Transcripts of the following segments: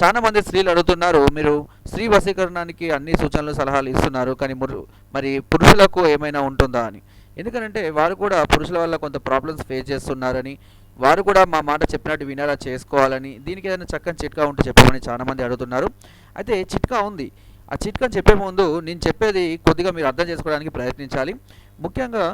చాలా మంది స్త్రీలు అడుగుతున్నారు మీరు స్త్రీ వశీకరణానికి అన్ని సూచనలు సలహాలు ఇస్తున్నారు కానీ మరి పురుషులకు ఏమైనా ఉంటుందా అని. ఎందుకంటే వారు కూడా పురుషుల వల్ల కొంత ప్రాబ్లమ్స్ ఫేస్ చేస్తున్నారని వారు కూడా మా మాట చెప్పినట్టు వినేలా చేసుకోవాలని దీనికి ఏదైనా చక్కని చిట్కా ఉంటే చెప్పమని చాలా మంది అడుగుతున్నారు. అయితే చిట్కా ఉంది. ఆ చిట్కా చెప్పే ముందు నేను చెప్పేది కొద్దిగా మీరు అర్థం చేసుకోవడానికి ప్రయత్నించాలి. ముఖ్యంగా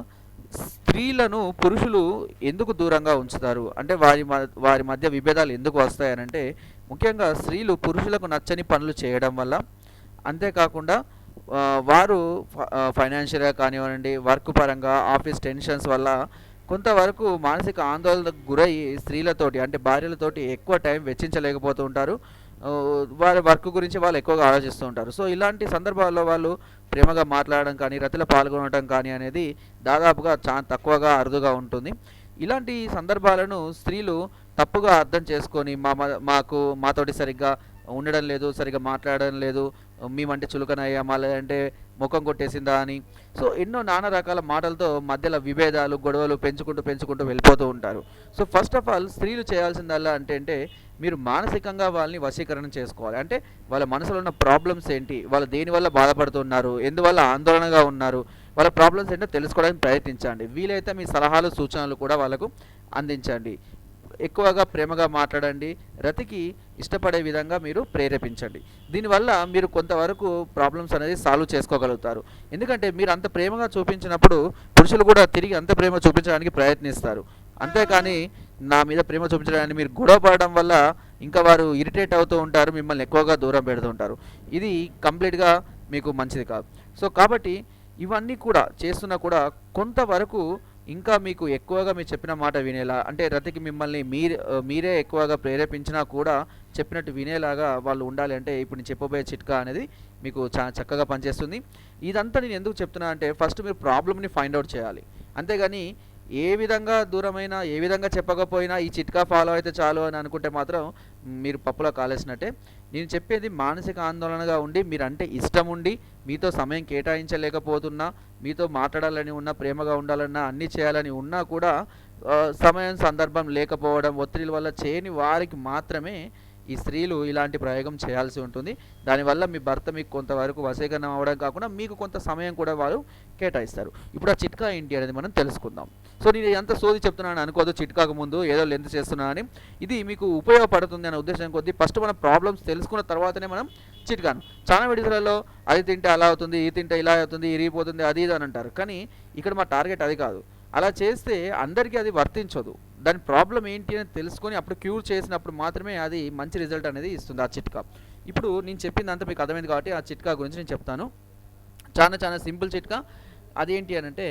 స్త్రీలను పురుషులు ఎందుకు దూరంగా ఉంచుతారు? అంటే వారి మ- వారి మధ్య విభేదాలు ఎందుకు వస్తాయనంటే ముఖ్యంగా స్త్రీలు పురుషులకు నచ్చని పనులు చేయడం వల్ల. అంతేకాకుండా వారు ఫైనాన్షియల్గా కానివ్వండి వర్క్ పరంగా ఆఫీస్ టెన్షన్స్ వల్ల కొంతవరకు మానసిక ఆందోళనకు గురై స్త్రీలతోటి అంటే భార్యలతోటి ఎక్కువ టైం వెచ్చించలేకపోతూ ఉంటారు. వారి వర్క్ గురించి వాళ్ళు ఎక్కువగా ఆలోచిస్తూ ఉంటారు. సో ఇలాంటి సందర్భాల్లో వాళ్ళు ప్రేమగా మాట్లాడడం కానీ రతిలో పాల్గొనడం కానీ అనేది దాదాపుగా చాలా తక్కువగా అరుదుగా ఉంటుంది. ఇలాంటి సందర్భాలను స్త్రీలు తప్పుగా అర్థం చేసుకొని మా మాకు మాతోటి సరిగ్గా ఉండడం లేదు సరిగ్గా మాట్లాడడం లేదు మేమంటే చులకనయ్యామా లేదంటే ముఖం కొట్టేసిందా అని. సో ఎన్నో నానా రకాల మాటలతో మధ్యలో విభేదాలు గొడవలు పెంచుకుంటూ పెంచుకుంటూ వెళ్ళిపోతూ ఉంటారు. సో ఫస్ట్ ఆఫ్ ఆల్ స్త్రీలు చేయాల్సిందల్లా అంటే అంటే మీరు మానసికంగా వాళ్ళని వశీకరణ చేసుకోవాలి. అంటే వాళ్ళ మనసులో ఉన్న ప్రాబ్లమ్స్ ఏంటి? వాళ్ళు దేనివల్ల బాధపడుతున్నారు? ఎందువల్ల ఆందోళనగా ఉన్నారు? వాళ్ళ ప్రాబ్లమ్స్ ఏంటో తెలుసుకోవడానికి ప్రయత్నించండి. వీలైతే మీ సలహాలు సూచనలు కూడా వాళ్ళకు అందించండి. ఎక్కువగా ప్రేమగా మాట్లాడండి. రతికి ఇష్టపడే విధంగా మీరు ప్రేరేపించండి. దీనివల్ల మీరు కొంతవరకు ప్రాబ్లమ్స్ అనేది సాల్వ్ చేసుకోగలుగుతారు. ఎందుకంటే మీరు అంత ప్రేమగా చూపించినప్పుడు పురుషులు కూడా తిరిగి అంత ప్రేమ చూపించడానికి ప్రయత్నిస్తారు. అంతేకాని నా మీద ప్రేమ చూపించడానికి మీరు గొడవ పడడం వల్ల ఇంకా వారు ఇరిటేట్ అవుతూ ఉంటారు మిమ్మల్ని ఎక్కువగా దూరం పెడుతూ ఉంటారు. ఇది కంప్లీట్గా మీకు మంచిది కాదు. సో కాబట్టి ఇవన్నీ కూడా చేస్తున్నా కూడా కొంతవరకు ఇంకా మీకు ఎక్కువగా మీరు చెప్పిన మాట వినేలా అంటే రతికి మిమ్మల్ని మీరే మీరే ఎక్కువగా ప్రేరేపించినా కూడా చెప్పినట్టు వినేలాగా వాళ్ళు ఉండాలి అంటే ఇప్పుడు నేను చెప్పబోయే చిట్కా అనేది మీకు చాలా చక్కగా పనిచేస్తుంది. ఇదంతా నేను ఎందుకు చెప్తున్నా అంటే ఫస్ట్ మీరు ప్రాబ్లమ్ని ఫైండ్ అవుట్ చేయాలి. అంతేగాని ఏ విధంగా దూరమైనా ఏ విధంగా చెప్పకపోయినా ఈ చిట్కా ఫాలో అయితే చాలు అని అనుకుంటే మాత్రం మీరు పప్పులో కాలేసినట్టే. నేను చెప్పేది మానసిక ఆందోళనగా ఉండి మీరు అంటే ఇష్టం ఉండి మీతో సమయం కేటాయించలేకపోతున్నా మీతో మాట్లాడాలని ఉన్నా ప్రేమగా ఉండాలన్నా అన్నీ చేయాలని ఉన్నా కూడా సమయం సందర్భం లేకపోవడం ఒత్తిడి వల్ల చేయని వారికి మాత్రమే ఈ స్త్రీలు ఇలాంటి ప్రయోగం చేయాల్సి ఉంటుంది. దానివల్ల మీ భర్త మీకు కొంతవరకు వశీకరణం అవ్వడం కాకుండా మీకు కొంత సమయం కూడా వారు కేటాయిస్తారు. ఇప్పుడు ఆ చిట్కా ఏంటి అనేది మనం తెలుసుకుందాం. సో నేను ఎంత సోది చెప్తున్నాను అనుకోదు చిట్కాకు ముందు ఏదో లెంత్ చేస్తున్నానని. అని ఇది మీకు ఉపయోగపడుతుంది అనే ఉద్దేశం కొద్దీ ఫస్ట్ మన ప్రాబ్లమ్స్ తెలుసుకున్న తర్వాతనే మనం చిట్కాను. చాలా విడుదలలో అది తింటే అలా అవుతుంది ఇది తింటే ఇలా అవుతుంది ఇరిగిపోతుంది అది ఇది అని అంటారు. కానీ ఇక్కడ మా టార్గెట్ అది కాదు. అలా చేస్తే అందరికీ అది వర్తించదు. దాని ప్రాబ్లం ఏంటి అని తెలుసుకొని అప్పుడు క్యూర్ చేసినప్పుడు మాత్రమే అది మంచి రిజల్ట్ అనేది ఇస్తుంది ఆ చిట్కా. ఇప్పుడు నేను చెప్పింది అంతా మీకు అర్థమైంది కాబట్టి ఆ చిట్కా గురించి నేను చెప్తాను. చాలా చాలా సింపుల్ చిట్కా. అదేంటి అని అంటే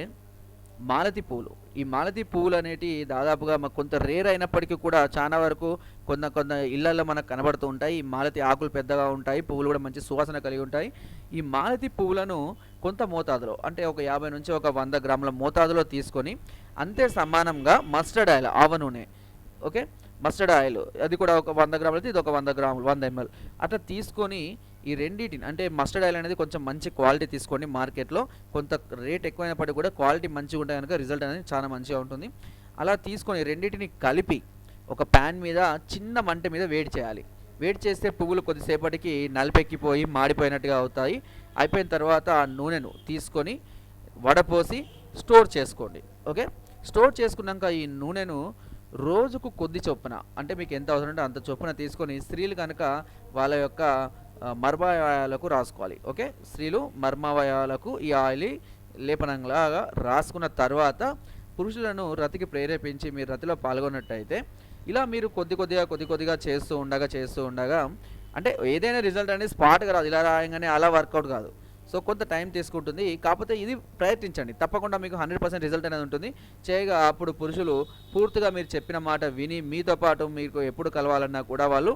మాలతి పూలు. ఈ మాలతి పువ్వులు అనేటి దాదాపుగా మాకు కొంత రేర్ అయినప్పటికీ కూడా చాలా వరకు కొంత కొంత ఇళ్ళలో మనకు కనబడుతూ ఉంటాయి. ఈ మాలతి ఆకులు పెద్దగా ఉంటాయి. పువ్వులు కూడా మంచి సువాసన కలిగి ఉంటాయి. ఈ మాలతి పువ్వులను కొంత మోతాదులో అంటే ఒక యాభై నుంచి ఒక వంద గ్రాముల మోతాదులో తీసుకొని అంతే సమానంగా మస్టర్డ్ ఆయిల్ ఆవ నూనె ఓకే? Mustard oil. అది కూడా ఒక వంద గ్రాములు అయితే ఇది ఒక వంద గ్రాములు వంద ఎంఎల్. అట్లా తీసుకొని ఈ రెండింటిని అంటే మస్టర్డ్ ఆయిల్ అనేది కొంచెం మంచి క్వాలిటీ తీసుకోండి మార్కెట్లో కొంత రేట్ ఎక్కువైనప్పటికీ కూడా క్వాలిటీ మంచిగా ఉంటే కనుక రిజల్ట్ అనేది చాలా మంచిగా ఉంటుంది. అలా తీసుకొని రెండింటిని కలిపి ఒక ప్యాన్ మీద చిన్న మంట మీద వేడి చేయాలి. వేడి చేస్తే పువ్వులు కొద్దిసేపటికి నలిపెక్కిపోయి మాడిపోయినట్టుగా అవుతాయి. అయిపోయిన తర్వాత ఆ నూనెను తీసుకొని వడపోసి స్టోర్ చేసుకోండి. ఓకే? స్టోర్ చేసుకున్నాక ఈ నూనెను రోజుకు కొద్ది చొప్పున అంటే మీకు ఎంత అవసరం ఉంటే అంత చొప్పున తీసుకొని స్త్రీలు కనుక వాళ్ళ యొక్క మర్మావయాలకు రాసుకోవాలి ఓకే? స్త్రీలు మర్మావయాలకు ఈ ఆయిల్ లేపనంలాగా రాసుకున్న తర్వాత పురుషులను రతికి ప్రేరేపించి మీరు రతిలో పాల్గొన్నట్టయితే ఇలా మీరు కొద్ది కొద్దిగా కొద్ది కొద్దిగా చేస్తూ ఉండగా చేస్తూ ఉండగా అంటే ఏదైనా రిజల్ట్ అనేది స్పాట్గా రాదు ఇలా రాయంగానే అలా వర్కౌట్ కాదు. సో కొంత టైం తీసుకుంటుంది. కాకపోతే ఇది ప్రయత్నించండి. తప్పకుండా మీకు హండ్రెడ్ పర్సెంట్ రిజల్ట్ అనేది ఉంటుంది. చేయగా అప్పుడు పురుషులు పూర్తిగా మీరు చెప్పిన మాట విని మీతో పాటు మీకు ఎప్పుడు కలవాలన్నా కూడా వాళ్ళు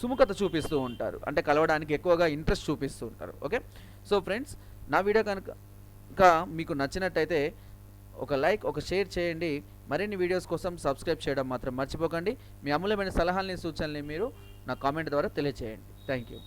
సుముఖత చూపిస్తూ ఉంటారు. అంటే కలవడానికి ఎక్కువగా ఇంట్రెస్ట్ చూపిస్తూ ఉంటారు. ఓకే సో ఫ్రెండ్స్ నా వీడియో కనుక ఇంకా మీకు నచ్చినట్టయితే ఒక లైక్ ఒక షేర్ చేయండి. మరిన్ని వీడియోస్ కోసం సబ్స్క్రైబ్ చేయడం మాత్రం మర్చిపోకండి. మీ అమూల్యమైన సలహాలని సూచనల్ని మీరు నా కామెంట్ ద్వారా తెలియజేయండి థ్యాంక్ యూ